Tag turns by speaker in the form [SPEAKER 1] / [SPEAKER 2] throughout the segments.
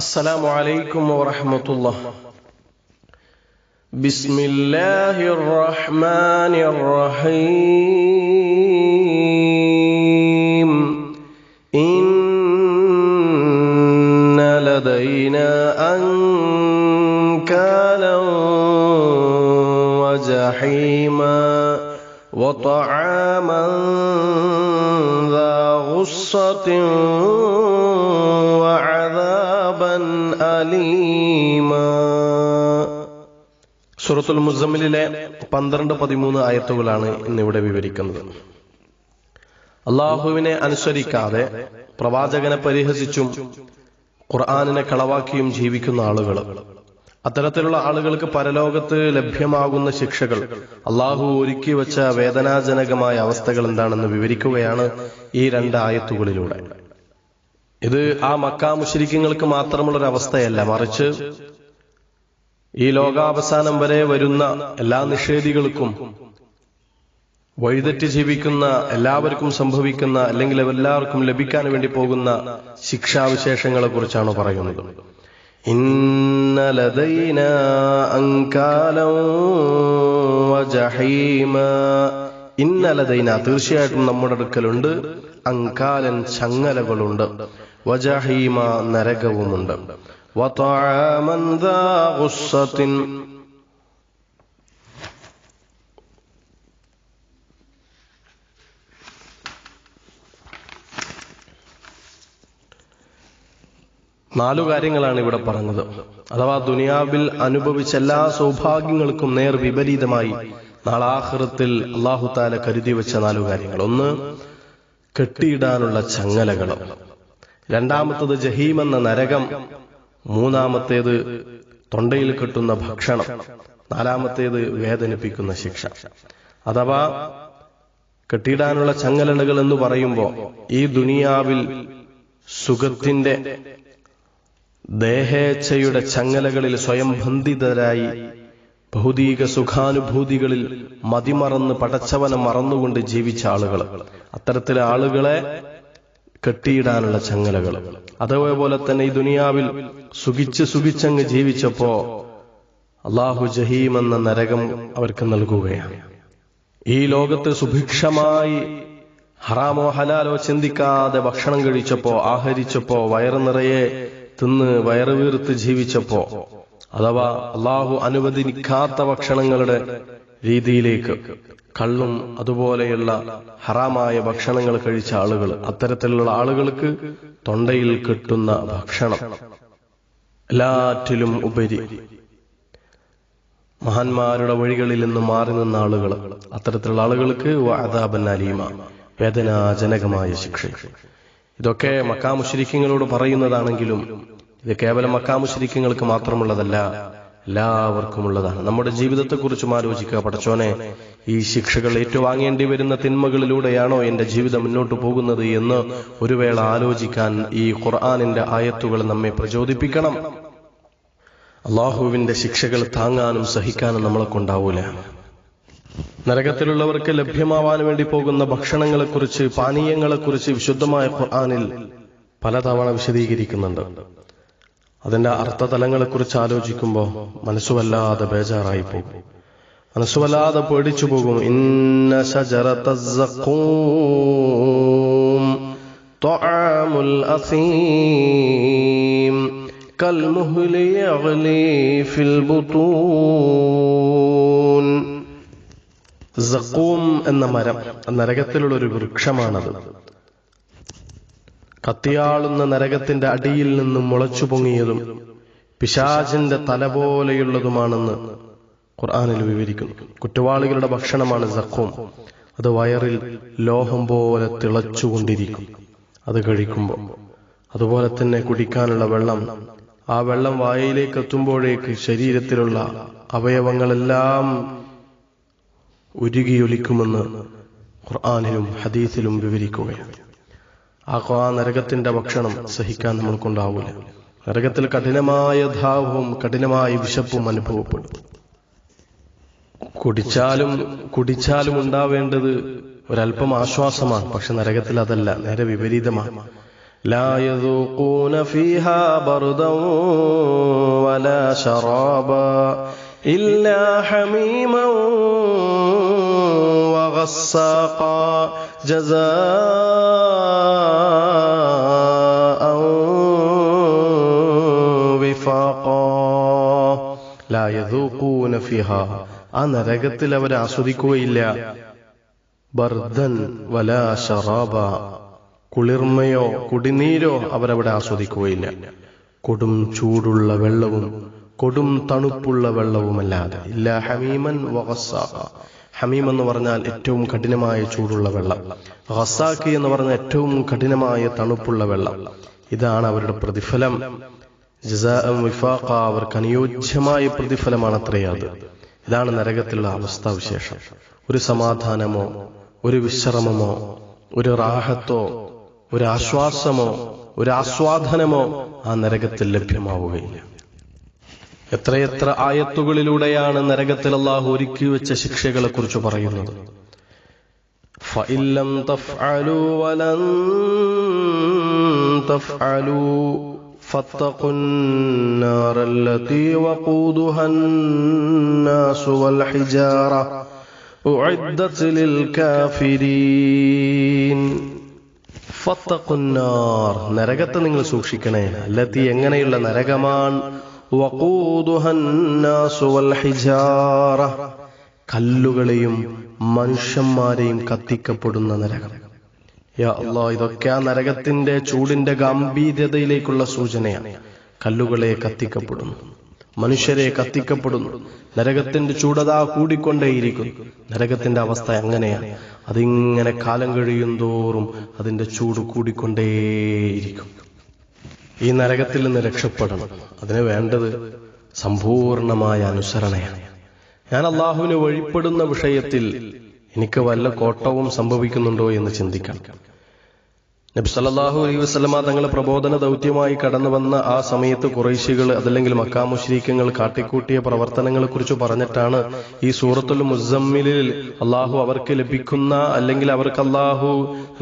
[SPEAKER 1] السلام عليكم ورحمة الله. بسم الله الرحمن الرحيم. إن لدينا أنكالا وجحيما وطعاما ذا غصة وعذابا അലീമ. സുറത്തുൽ മുസമ്മിലിലെ പന്ത്രണ്ട് പതിമൂന്ന് ആയത്തുകളാണ് ഇന്നിവിടെ വിവരിക്കുന്നത്. അള്ളാഹുവിനെ അനുസരിക്കാതെ പ്രവാചകനെ പരിഹസിച്ചും ഖുർആാനിനെ കളവാക്കിയും ജീവിക്കുന്ന ആളുകൾ. അത്തരത്തിലുള്ള ആളുകൾക്ക് പരലോകത്ത് ലഭ്യമാകുന്ന ശിക്ഷകൾ അള്ളാഹു ഒരുക്കി വെച്ച വേദനാജനകമായ അവസ്ഥകൾ എന്താണെന്ന് വിവരിക്കുകയാണ് ഈ രണ്ട് ആയത്തുകളിലൂടെ. ഇത് ആ മക്കാ മുഷരിക്കങ്ങൾക്ക് മാത്രമുള്ളൊരു അവസ്ഥയല്ല മറിച്ച് ഈ ലോകാവസാനം വരെ വരുന്ന എല്ലാ നിഷേധികൾക്കും വഴിതെറ്റി ജീവിക്കുന്ന എല്ലാവർക്കും സംഭവിക്കുന്ന അല്ലെങ്കിൽ എല്ലാവർക്കും ലഭിക്കാൻ വേണ്ടി പോകുന്ന ശിക്ഷാവിശേഷങ്ങളെ കുറിച്ചാണ് പറയുന്നത്. ഇന്നലതൈന അങ്കാലം ഇന്നലതൈന തീർച്ചയായിട്ടും നമ്മുടെ അടുക്കലുണ്ട്. അങ്കാലൻ ചങ്ങലകളുണ്ട്. വജഹീമ നരകവുമുണ്ട്. നാലു കാര്യങ്ങളാണ് ഇവിടെ പറഞ്ഞത്. അഥവാ ദുനിയാവിൽ അനുഭവിച്ച എല്ലാ സൗഭാഗ്യങ്ങൾക്കും നേർ വിപരീതമായി നാളാഹൃത്തിൽ അള്ളാഹുത്താല കരുതി വെച്ച നാലു കാര്യങ്ങൾ. ഒന്ന് കെട്ടിയിടാനുള്ള ചങ്ങലകൾ രണ്ടാമത്തത് ജഹീം എന്ന നരകം മൂന്നാമത്തേത് തൊണ്ടയിൽ കിട്ടുന്ന ഭക്ഷണം നാലാമത്തേത് വേദനിപ്പിക്കുന്ന ശിക്ഷ. അഥവാ കെട്ടിയിടാനുള്ള ചങ്ങലകൾ എന്ന് പറയുമ്പോൾ ഈ ദുനിയാവിൽ സുഖത്തിന്റെ ദേഹേച്ഛയുടെ ചങ്ങലകളിൽ സ്വയം ബന്ധിതരായി ഭൗതിക സുഖാനുഭൂതികളിൽ മതിമറന്ന് പടച്ചവനെ മറന്നുകൊണ്ട് ജീവിച്ച ആളുകൾ അത്തരത്തിലെ ആളുകളെ കെട്ടിയിടാനുള്ള ചങ്ങലകൾ. അതേപോലെ തന്നെ ഈ ദുനിയാവിൽ സുഖിച്ച് സുഖിച്ചങ്ങ് ജീവിച്ചപ്പോ അള്ളാഹു ജഹീം എന്ന നരകം അവർക്ക് നൽകുകയാണ്. ഈ ലോകത്ത് സുഭിക്ഷമായി ഹറാമോ ഹലാലോ ചിന്തിക്കാതെ ഭക്ഷണം കഴിച്ചപ്പോ ആഹരിച്ചപ്പോ വയറ് നിറയെ തിന്ന് വയറ് വീർത്ത് ജീവിച്ചപ്പോ അഥവാ അള്ളാഹു അനുവദിക്കാത്ത ഭക്ഷണങ്ങളുടെ രീതിയിലേക്ക്. കള്ളും അതുപോലെയുള്ള ഹറാമായ ഭക്ഷണങ്ങൾ കഴിച്ച ആളുകൾ. അത്തരത്തിലുള്ള ആളുകൾക്ക് തൊണ്ടയിൽ കിട്ടുന്ന ഭക്ഷണം. എല്ലാറ്റിലും ഉപരി. മഹാന്മാരുടെ വഴികളിൽ നിന്ന് മാറി നിന്ന ആളുകൾ. അത്തരത്തിലുള്ള ആളുകൾക്ക് വാദാബൻ അലീമ വേദനാജനകമായ ശിക്ഷ. ഇതൊക്കെ മക്കാമുശരിക്കങ്ങളോട് പറയുന്നതാണെങ്കിലും ഇത് കേവലം മക്കാമുശരിക്കങ്ങൾക്ക് മാത്രമുള്ളതല്ല. എല്ലാവർക്കുമുള്ളതാണ്. നമ്മുടെ ജീവിതത്തെക്കുറിച്ചും ആലോചിക്കുക. പടച്ചോനെ ഈ ശിക്ഷകൾ ഏറ്റുവാങ്ങേണ്ടി വരുന്ന തിന്മകളിലൂടെയാണോ എന്റെ ജീവിതം മുന്നോട്ട് പോകുന്നത് എന്ന് ഒരു വേള ആലോചിക്കാൻ ഈ ഖുർആാനിന്റെ ആയത്തുകൾ നമ്മെ പ്രചോദിപ്പിക്കണം. അള്ളാഹുവിന്റെ ശിക്ഷകൾ താങ്ങാനും സഹിക്കാനും നമ്മളെ കൊണ്ടാവൂല നരകത്തിലുള്ളവർക്ക് ലഭ്യമാവാൻ വേണ്ടി പോകുന്ന ഭക്ഷണങ്ങളെക്കുറിച്ച് പാനീയങ്ങളെക്കുറിച്ച് വിശുദ്ധമായ ഖുർആാനിൽ പലതവണ വിശദീകരിക്കുന്നുണ്ട്. അതിന്റെ അർത്ഥതലങ്ങളെക്കുറിച്ച് ആലോചിക്കുമ്പോൾ മനസ്സുവല്ലാതെ ബേജാറായി പോകും മനസ്സുവല്ലാതെ പേടിച്ചു പോകും ഇന്ന طعامul അസീം كالمهل يغلي في البطون സക്കൂം എന്ന മരം നരകത്തിലുള്ള ഒരു വൃക്ഷമാണത് കത്തിയാളുന്ന നരകത്തിന്റെ അടിയിൽ നിന്നും മുളച്ചു പൊങ്ങിയതും പിശാചിന്റെ തല പോലെയുള്ളതുമാണെന്ന് ഖുർആാനിൽ വിവരിക്കുന്നു. കുറ്റവാളികളുടെ ഭക്ഷണമാണ് സഖൂം അത് വയറിൽ ലോഹം പോലെ തിളച്ചുകൊണ്ടിരിക്കും. അത് കഴിക്കുമ്പോൾ അതുപോലെ തന്നെ കുടിക്കാനുള്ള വെള്ളം. ആ വെള്ളം വായയിലേക്ക് എത്തുമ്പോഴേക്ക് ശരീരത്തിലുള്ള അവയവങ്ങളെല്ലാം ഉരുകിയൊലിക്കുമെന്ന് ഖുർആാനിലും ഹദീസിലും വിവരിക്കുകയാണ്. ആ ആ നരകത്തിന്റെ ഭക്ഷണം സഹിക്കാൻ നമ്മൾക്കുണ്ടാവൂല നരകത്തിൽ കഠിനമായ ധാവവും കഠിനമായ വിശപ്പും അനുഭവപ്പെടും കുടിച്ചാലും കുടിച്ചാലും ഉണ്ടാവേണ്ടത് ഒരല്പം ആശ്വാസമാണ് പക്ഷെ നരകത്തിൽ അതല്ല നേരെ വിപരീതമാണ് لا يذوقون فيها بردا ولا شرابا إلا حميما وغساقا جزاء وفاقا لا يذوقون فيها ആ നരകത്തിൽ അവർ ആസ്വദിക്കുകയില്ല ബർദൻ വലാ ഷറാബ കുളിർമയോ കുടിനീരോ അവരവിടെ ആസ്വദിക്കുകയില്ല കൊടും ചൂടുള്ള വെള്ളവും കൊടും തണുപ്പുള്ള വെള്ളവുമല്ലാതെ ഇല്ല ഹമീമൻ വഗസ്സാഖ ഹമീം എന്ന് പറഞ്ഞാൽ ഏറ്റവും കഠിനമായ ചൂടുള്ള വെള്ളം. ഹസാക്കി എന്ന് പറഞ്ഞ ഏറ്റവും കഠിനമായ തണുപ്പുള്ള വെള്ളം. ഇതാണ് അവരുടെ പ്രതിഫലം. വിഫാഖ അവർക്ക് അനുയോജ്യമായ പ്രതിഫലമാണ് അത്രയത് ഇതാണ് നരകത്തിലുള്ള അവസ്ഥാവിശേഷം ഒരു സമാധാനമോ ഒരു വിശ്രമമോ ഒരു റാഹത്തോ ഒരു ആശ്വാസമോ ഒരു ആസ്വാദനമോ ആ നരകത്തിൽ ലഭ്യമാവുകയില്ല. എത്രയെത്ര ആയത്തുകളിലൂടെയാണ് നരകത്തിൽ അള്ളാഹു ഒരുക്കി വെച്ച ശിക്ഷകളെ കുറിച്ച് പറയുന്നത് നരകത്തെ നിങ്ങൾ സൂക്ഷിക്കണേ. അല്ലത്തി എങ്ങനെയുള്ള നരകമാണ് കല്ലുകളെയും മനുഷ്യന്മാരെയും കത്തിക്കപ്പെടുന്ന നരകം. യാ ഇതൊക്കെ ആ നരകത്തിന്റെ ചൂടിന്റെ ഗാംഭീര്യതയിലേക്കുള്ള സൂചനയാണ്. കല്ലുകളെ കത്തിക്കപ്പെടുന്നു മനുഷ്യരെ കത്തിക്കപ്പെടുന്നു. നരകത്തിന്റെ ചൂടതാ കൂടിക്കൊണ്ടേയിരിക്കുന്നു. നരകത്തിന്റെ അവസ്ഥ അങ്ങനെയാണ് അതിങ്ങനെ കാലം കഴിയും തോറും അതിന്റെ ചൂട് കൂടിക്കൊണ്ടേയിരിക്കും ഈ നരകത്തിൽ നിന്ന് രക്ഷപ്പെടണം. അതിന് വേണ്ടത് സമ്പൂർണമായ അനുസരണയാണ്. ഞാൻ അള്ളാഹുവിന് വഴിപ്പെടുന്ന വിഷയത്തിൽ എനിക്ക് വല്ല കോട്ടവും സംഭവിക്കുന്നുണ്ടോ എന്ന് ചിന്തിക്കണം. നബി സല്ലല്ലാഹു അലൈഹി വസല്ലമ തങ്ങളുടെ പ്രബോധന ദൗത്യമായി കടന്നു വന്ന ആ സമയത്ത് കുറേശികൾ അതല്ലെങ്കിൽ മക്കാമുശ്രീക്കങ്ങൾ കാട്ടിക്കൂട്ടിയ പ്രവർത്തനങ്ങളെ കുറിച്ച് പറഞ്ഞിട്ടാണ് ഈ സൂറത്തുൽ മുസമ്മിലിൽ അള്ളാഹു അവർക്ക് ലഭിക്കുന്ന അല്ലെങ്കിൽ അവർക്ക് അള്ളാഹു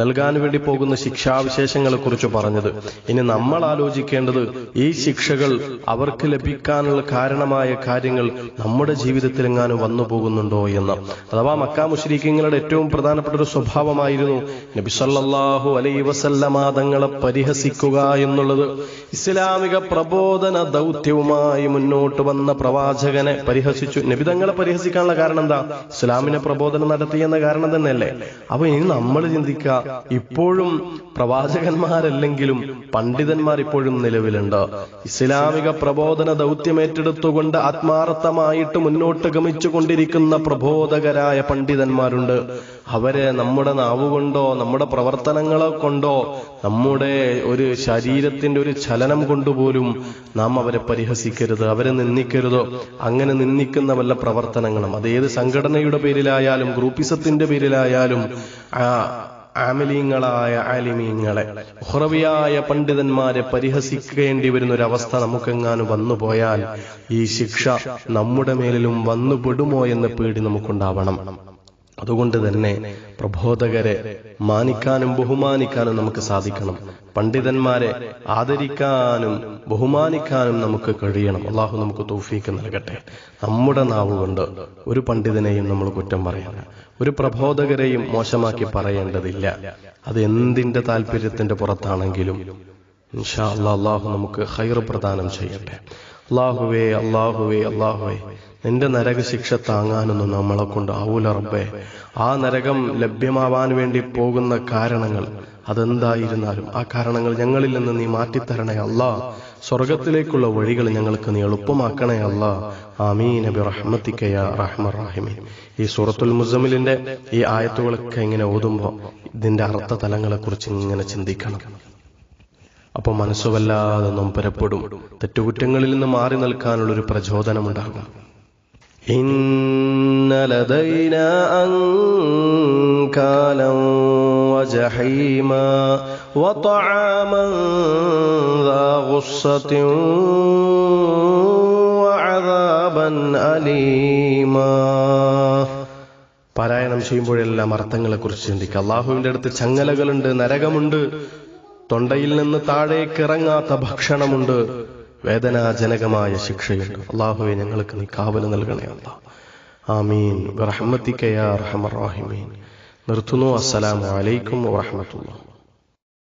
[SPEAKER 1] നൽകാൻ വേണ്ടി പോകുന്ന ശിക്ഷാവിശേഷങ്ങളെ കുറിച്ച് പറഞ്ഞത്. ഇനി നമ്മൾ ആലോചിക്കേണ്ടത് ഈ ശിക്ഷകൾ അവർക്ക് ലഭിക്കാനുള്ള കാരണമായ കാര്യങ്ങൾ നമ്മുടെ ജീവിതത്തിൽ എങ്ങാനും വന്നു പോകുന്നുണ്ടോ എന്ന്. അഥവാ മക്കാമുശ്രീക്കങ്ങളുടെ ഏറ്റവും പ്രധാനപ്പെട്ട ഒരു സ്വഭാവമായിരുന്നു നബി സല്ലല്ലാഹു അലൈഹി വസല്ലമ തങ്ങളെ പരിഹസിക്കുക എന്നുള്ളത് ഇസ്ലാമിക പ്രബോധന ദൗത്യവുമായി മുന്നോട്ട് വന്ന പ്രവാചകനെ പരിഹസിച്ചു. നബി തങ്ങളെ പരിഹസിക്കാനുള്ള കാരണം എന്താ? ഇസ്ലാമിനെ പ്രബോധനം നടത്തി എന്ന കാരണം തന്നെയല്ലേ? അപ്പൊ ഇനി നമ്മൾ ചിന്തിക്കുക ഇപ്പോഴും പ്രവാചകന്മാരല്ലെങ്കിലും പണ്ഡിതന്മാർ ഇപ്പോഴും നിലവിലുണ്ട്. ഇസ്ലാമിക പ്രബോധന ദൗത്യം ഏറ്റെടുത്തുകൊണ്ട് ആത്മാർത്ഥമായിട്ട് മുന്നോട്ട് ഗമിച്ചുകൊണ്ടിരിക്കുന്ന പ്രബോധകരായ പണ്ഡിതന്മാരുണ്ട്. അവരെ നമ്മുടെ നാവുകൊണ്ടോ നമ്മുടെ പ്രവർത്തനങ്ങളെ കൊണ്ടോ നമ്മുടെ ഒരു ശരീരത്തിന്റെ ഒരു ചലനം കൊണ്ടുപോലും നാം അവരെ പരിഹസിക്കരുത് അവരെ നിന്ദിക്കരുതോ. അങ്ങനെ നിന്ദിക്കുന്ന വല്ല പ്രവർത്തനങ്ങളും അത് ഏത് സംഘടനയുടെ പേരിലായാലും ഗ്രൂപ്പിസത്തിന്റെ പേരിലായാലും ആ ആമലീങ്ങളായ ആലിമീങ്ങളെ ഹുറവിയായ പണ്ഡിതന്മാരെ പരിഹസിക്കേണ്ടി വരുന്ന ഒരു അവസ്ഥ നമുക്കെങ്ങാനും വന്നുപോയാൽ ഈ ശിക്ഷ നമ്മുടെ മേലിലും വന്നുപെടുമോ എന്ന പേടി നമുക്കുണ്ടാവണം. അതുകൊണ്ട് തന്നെ പ്രബോധകരെ മാനിക്കാനും ബഹുമാനിക്കാനും നമുക്ക് സാധിക്കണം. പണ്ഡിതന്മാരെ ആദരിക്കാനും ബഹുമാനിക്കാനും നമുക്ക് കഴിയണം. അള്ളാഹു നമുക്ക് തൗഫീക്ക് നൽകട്ടെ. നമ്മുടെ നാവ് കൊണ്ട് ഒരു പണ്ഡിതനെയും നമ്മൾ കുറ്റം പറയണം ഒരു പ്രബോധകരെയും മോശമാക്കി പറയേണ്ടതില്ല. അത് എന്തിന്റെ താല്പര്യത്തിന്റെ പുറത്താണെങ്കിലും ഇൻഷാ അള്ളാഹു നമുക്ക് ഹൈർ പ്രദാനം ചെയ്യട്ടെ. അള്ളാഹുവേ അള്ളാഹുവേ അള്ളാഹുവേ. നിന്റെ നരക ശിക്ഷ താങ്ങാനൊന്നും നമ്മളെ കൊണ്ട് ആവൂല റബ്ബേ. ആ നരകം ലഭ്യമാവാൻ വേണ്ടി പോകുന്ന കാരണങ്ങൾ അതെന്തായിരുന്നാലും ആ കാരണങ്ങൾ ഞങ്ങളിൽ നിന്ന് നീ മാറ്റിത്തരണേ അല്ല. സ്വർഗത്തിലേക്കുള്ള വഴികൾ ഞങ്ങൾക്ക് നീ എളുപ്പമാക്കണേ അല്ല. ആമീൻ. ഈ സൂറത്തുൽ മുസമിലിന്റെ ഈ ആയത്തുകളൊക്കെ ഇങ്ങനെ ഓതുമ്പോൾ ഇതിന്റെ അർത്ഥ തലങ്ങളെ കുറിച്ച് ഇങ്ങനെ ചിന്തിക്കണം. അപ്പൊ മനസ്സുവല്ലാതെ നൊമ്പരപ്പെടും തെറ്റുകുറ്റങ്ങളിൽ നിന്ന് മാറി നിൽക്കാനുള്ളൊരു പ്രചോദനമുണ്ടാകും. إن لدينا أنكالا وجحيما وطعاما ذا غصة وعذابا أليما പാരായണം ചെയ്യുമ്പോഴെല്ലാം അർത്ഥങ്ങളെക്കുറിച്ച് ചിന്തിക്കുക അള്ളാഹുവിന്റെ അടുത്ത് ചങ്ങലകളുണ്ട് നരകമുണ്ട് തൊണ്ടയിൽ നിന്ന് താഴേക്ക് ഇറങ്ങാത്ത ഭക്ഷണമുണ്ട് വേദനാജനകമായ ശിക്ഷയുണ്ട് അള്ളാഹുവെ ഞങ്ങൾക്ക് നീ കാവൽ നൽകണേ അല്ല. ആമീൻ. നിർത്തുന്നു. അസ്സലാമു അലൈക്കും വറഹമത്തുള്ള